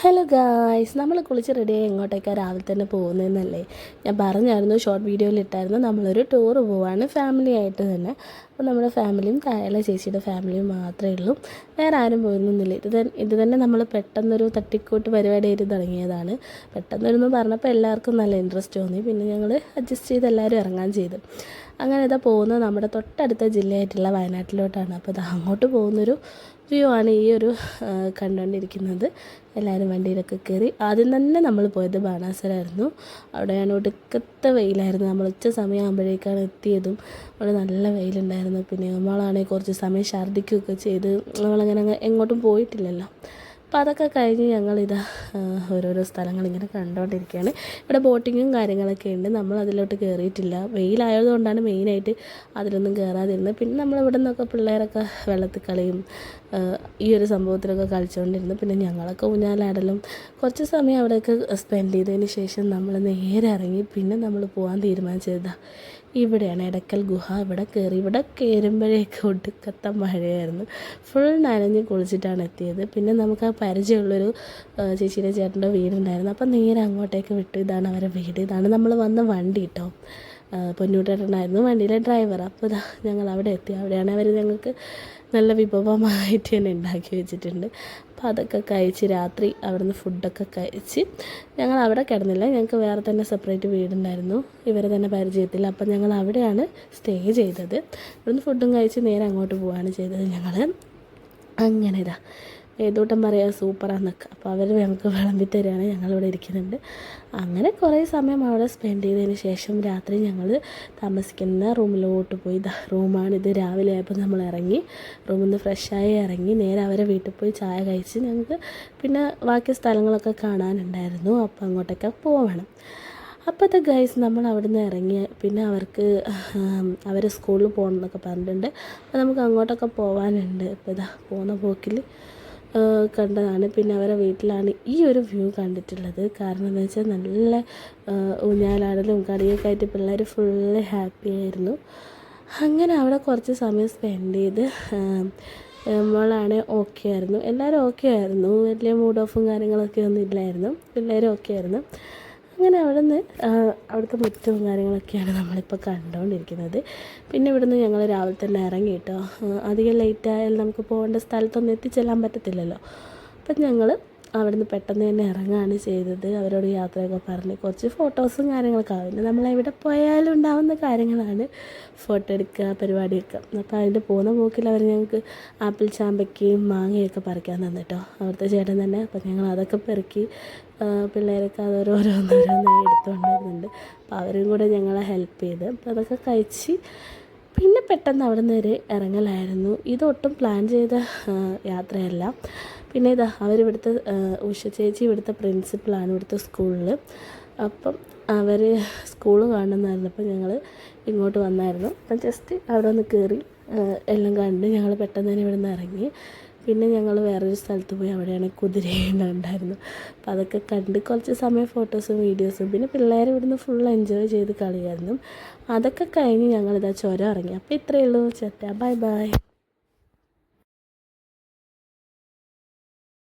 Hello guys നമ്മൾ കുളിച്ച് റെഡിയായി എങ്ങോട്ടേക്കാണ് രാവിലെ തന്നെ പോകുന്നതെന്നല്ലേ ഞാൻ പറഞ്ഞായിരുന്നു ഷോർട്ട് വീഡിയോയിൽ ഇട്ടായിരുന്നു. നമ്മളൊരു ടൂർ പോവാണ് ഫാമിലി ആയിട്ട് തന്നെ. അപ്പോൾ നമ്മുടെ ഫാമിലിയും താഴെ ചേച്ചിയുടെ ഫാമിലിയും മാത്രമേ ഉള്ളൂ. വേറെ ആരും പോയിരുന്നില്ല. ഇത് തന്നെ ഇത് തന്നെ നമ്മൾ പെട്ടെന്നൊരു തട്ടിക്കൂട്ട് പരിപാടി ആയിരുന്നു തുടങ്ങിയതാണ്. പെട്ടെന്നൊരു പറഞ്ഞപ്പോൾ എല്ലാവർക്കും നല്ല ഇൻട്രസ്റ്റ് തോന്നി. പിന്നെ ഞങ്ങൾ അഡ്ജസ്റ്റ് ചെയ്ത് എല്ലാവരും ഇറങ്ങാൻ ചെയ്തു. അങ്ങനെ ഇതാ പോകുന്നത് നമ്മുടെ തൊട്ടടുത്ത ജില്ലയായിട്ടുള്ള വയനാട്ടിലോട്ടാണ്. അപ്പോൾ ഇത് അങ്ങോട്ട് പോകുന്നൊരു വ്യൂ ആണ് ഈ ഒരു കണ്ടുകൊണ്ടിരിക്കുന്നത്. എല്ലാവരും വണ്ടിയിലൊക്കെ കയറി. ആദ്യം തന്നെ നമ്മൾ പോയത് ബാണാസുരമായിരുന്നു അവിടെയാണ് ഒടുക്കത്തെ വെയിലായിരുന്നു. നമ്മൾ ഉച്ച സമയമാകുമ്പോഴേക്കാണ് എത്തിയതും. അവിടെ നല്ല വെയിലുണ്ടായിരുന്നു. പിന്നെ നമ്മളാണെങ്കിൽ കുറച്ച് സമയം ഛർദ്ദിക്കുകയൊക്കെ ചെയ്ത് നമ്മളങ്ങനെ എങ്ങോട്ടും പോയിട്ടില്ലല്ലോ. അപ്പോൾ അതൊക്കെ കഴിഞ്ഞ് ഞങ്ങളിതാ ഓരോരോ സ്ഥലങ്ങൾ ഇങ്ങനെ കണ്ടുകൊണ്ടിരിക്കുകയാണ് ഇവിടെ ബോട്ടിങ്ങും കാര്യങ്ങളൊക്കെ ഉണ്ട്. നമ്മൾ അതിലോട്ട് കയറിയിട്ടില്ല വെയിലായതുകൊണ്ടാണ് മെയിനായിട്ട് അതിലൊന്നും കയറാതിരുന്നത് പിന്നെ നമ്മളിവിടെ നിന്നൊക്കെ പിള്ളേരൊക്കെ വെള്ളത്തിൽ കളിയും ഈ ഒരു സംഭവത്തിലൊക്കെ കളിച്ചുകൊണ്ടിരുന്നു പിന്നെ ഞങ്ങളൊക്കെ ഊഞ്ഞാലാടലും കുറച്ച് സമയം അവിടെയൊക്കെ സ്പെൻഡ് ചെയ്തതിന് ശേഷം നമ്മൾ നേരെ ഇറങ്ങി. പിന്നെ നമ്മൾ പോകാൻ തീരുമാനിച്ചതാ ഇവിടെയാണ് എടക്കൽ ഗുഹ. ഇവിടെ കയറി ഇവിടെ കയറുമ്പോഴേക്ക് ഒടുക്കത്ത മഴയായിരുന്നു. ഫുൾ നനഞ്ഞ് കുളിച്ചിട്ടാണ് എത്തിയത്. പിന്നെ നമുക്ക് ആ പരിചയമുള്ളൊരു ചേച്ചിയുടെ ചേട്ടന്റെ വീടുണ്ടായിരുന്നു. അപ്പം നേരെ അങ്ങോട്ടേക്ക് വിട്ടു. ഇതാണ് അവരെ വീട്. ഇതാണ് നമ്മൾ വന്ന വണ്ടി കേട്ടോ പൊന്നൂട്ടേട്ടനായിരുന്നു വണ്ടിയിലെ ഡ്രൈവർ. അപ്പോൾ ഞങ്ങൾ അവിടെ എത്തി. അവിടെയാണ് അവർ ഞങ്ങൾക്ക് നല്ല വിഭവമായിട്ട് തന്നെ ഉണ്ടാക്കി വെച്ചിട്ടുണ്ട്. അപ്പോൾ അതൊക്കെ കഴിച്ച് രാത്രി അവിടുന്ന് ഫുഡൊക്കെ കഴിച്ച് ഞങ്ങൾ അവിടെ കിടന്നില്ല. ഞങ്ങൾക്ക് വേറെ തന്നെ സെപ്പറേറ്റ് വീടുണ്ടായിരുന്നു. ഇവരെ തന്നെ പരിചയത്തിൽ അപ്പം ഞങ്ങൾ അവിടെയാണ് സ്റ്റേ ചെയ്തത്. ഇവിടുന്ന് ഫുഡും കഴിച്ച് നേരെ അങ്ങോട്ട് പോവുകയാണ് ചെയ്തത് ഞങ്ങൾ. അങ്ങനെ ഇതാ ഏതോട്ടം പറയാ സൂപ്പറാന്നൊക്കെ. അപ്പോൾ അവർ ഞങ്ങൾക്ക് വിളമ്പി തരികയാണ് ഞങ്ങളിവിടെ ഇരിക്കുന്നുണ്ട്. അങ്ങനെ കുറേ സമയം അവിടെ സ്പെൻഡ് ചെയ്തതിന് ശേഷം രാത്രി ഞങ്ങൾ താമസിക്കുന്ന റൂമിലോട്ട് പോയി. റൂമാണ് റൂമാണിത്. രാവിലെ ആയപ്പോൾ നമ്മൾ ഇറങ്ങി. റൂമിൽ നിന്ന് ഫ്രഷായി ഇറങ്ങി. നേരെ അവരെ വീട്ടിൽ പോയി ചായ കഴിച്ച് ഞങ്ങൾക്ക് പിന്നെ ബാക്കി സ്ഥലങ്ങളൊക്കെ കാണാനുണ്ടായിരുന്നു. അപ്പോൾ അങ്ങോട്ടൊക്കെ പോവണം. അപ്പോഴത്തെ ഗൈസ് നമ്മൾ അവിടെ നിന്ന് ഇറങ്ങി പിന്നെ അവർക്ക് അവർ സ്കൂളിൽ പോകണം എന്നൊക്കെ പറഞ്ഞിട്ടുണ്ട്. അപ്പോൾ നമുക്ക് അങ്ങോട്ടൊക്കെ പോകാനുണ്ട് ഇപ്പോൾ ഇതാ പോകുന്ന പോക്കിൽ കണ്ടതാണ്. പിന്നെ അവരെ വീട്ടിലാണ് ഈ ഒരു വ്യൂ കണ്ടിട്ടുള്ളത്. കാരണം എന്ന് വെച്ചാൽ നല്ല ഊഞ്ഞാലാടലും കളിയൊക്കെ ആയിട്ട് പിള്ളേർ ഫുള്ള് ഹാപ്പി ആയിരുന്നു. അങ്ങനെ അവിടെ കുറച്ച് സമയം സ്പെൻഡ് ചെയ്ത് നമ്മളാണ് ഓക്കെ ആയിരുന്നു. എല്ലാവരും ഓക്കെ ആയിരുന്നു. വലിയ മൂഡ് ഓഫും കാര്യങ്ങളൊക്കെ ഒന്നും ഇല്ലായിരുന്നു. പിള്ളേരും ഓക്കെ ആയിരുന്നു. അങ്ങനെ അവിടെ നിന്ന് അവിടുത്തെ മുറ്റവും കാര്യങ്ങളൊക്കെയാണ് നമ്മളിപ്പോൾ കണ്ടുകൊണ്ടിരിക്കുന്നത് പിന്നെ ഇവിടുന്ന് ഞങ്ങൾ രാവിലെ തന്നെ ഇറങ്ങി കേട്ടോ അധികം ലേറ്റ് ആയാൽ നമുക്ക് പോകേണ്ട സ്ഥലത്തൊന്നും എത്തിച്ചെല്ലാൻ പറ്റത്തില്ലല്ലോ. അപ്പം ഞങ്ങൾ അവിടുന്ന് പെട്ടെന്ന് തന്നെ ഇറങ്ങുകയാണ് ചെയ്തത്. അവരോട് യാത്രയൊക്കെ പറഞ്ഞ് കുറച്ച് ഫോട്ടോസും കാര്യങ്ങളൊക്കെ ആവുന്നു നമ്മൾ എവിടെ പോയാലും ഉണ്ടാവുന്ന കാര്യങ്ങളാണ് ഫോട്ടോ എടുക്കുക പരിപാടിയൊക്കെ അപ്പോൾ അതിന്റെ പോകുന്ന പോക്കിൽ അവർ ഞങ്ങൾക്ക് ആപ്പിൾ ചാമ്പയ്ക്കയും മാങ്ങയൊക്കെ പറിക്കാൻ തന്നിട്ടോ അവിടുത്തെ ചേട്ടൻ തന്നെ. അപ്പോൾ ഞങ്ങൾ അതൊക്കെ പെറുക്കി പിള്ളേരൊക്കെ അത് ഓരോന്നോരോന്നായി എടുത്തുകൊണ്ടിരുന്നുണ്ട് അപ്പോൾ അവരും കൂടെ ഞങ്ങളെ ഹെൽപ്പ് ചെയ്ത്. അപ്പോൾ അതൊക്കെ കഴിച്ച് പിന്നെ പെട്ടെന്ന് അവിടെ നിന്ന് ഒരു ഇറങ്ങലായിരുന്നു. ഇതൊട്ടും പ്ലാൻ ചെയ്ത യാത്രയല്ല. പിന്നെ ഇതാ അവരിവിടുത്തെ ഉഷ ചേച്ചി ഇവിടുത്തെ പ്രിൻസിപ്പളാണ് ഇവിടുത്തെ സ്കൂളിൽ അപ്പം അവർ സ്കൂൾ കാണുന്നതായിരുന്നു. അപ്പം ഞങ്ങൾ ഇങ്ങോട്ട് വന്നായിരുന്നു. അപ്പം ജസ്റ്റ് അവിടെ ഒന്ന് കയറി എല്ലാം കണ്ട് ഞങ്ങൾ പെട്ടെന്ന് തന്നെ ഇവിടെ നിന്ന് ഇറങ്ങി. പിന്നെ ഞങ്ങൾ വേറൊരു സ്ഥലത്ത് പോയി അവിടെയാണ് കുതിരയുണ്ടായിരുന്നു അപ്പോൾ അതൊക്കെ കണ്ട് കുറച്ച് സമയം ഫോട്ടോസും വീഡിയോസും പിന്നെ പിള്ളേർ ഇവിടുന്ന് ഫുൾ എൻജോയ് ചെയ്ത് കളിയായിരുന്നു. അതൊക്കെ കഴിഞ്ഞ് ഞങ്ങളിതാ ചുരം ഇറങ്ങി. അപ്പോൾ ഇത്രയേ ഉള്ളൂ. ചേട്ടാ ബൈ ബൈ